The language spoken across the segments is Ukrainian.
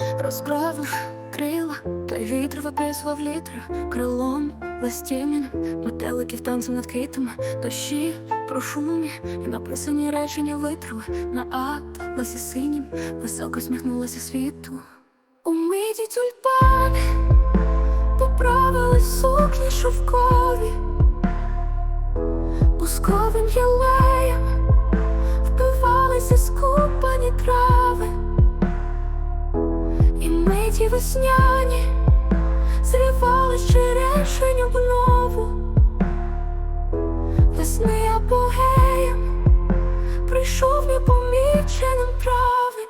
Розправив крила, той вітер виписував літри крилом листімін, метеликів танцем над квітами, дощі про шумі, і написані речення витрили на атласі синім, високо сміхнулася світу. У миті тюльпани поправили сукні шовкові, І миті весняні зривали черешеню знову. Весни апогеєм прийшов непоміченим травень.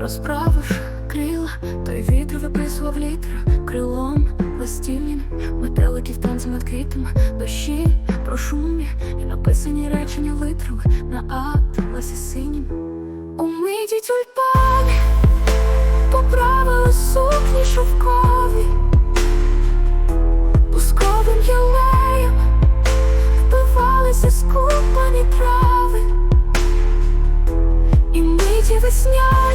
Розправив крила, той вітер виписував літер крилом листівнім, метеликів танцем над квітами, дощі про шумі, і написані речення витрили на атласі синім. У миті тюльпани поправили сукні шовкові, пусковим ялеєм впивалися скупані трави. І миті весняні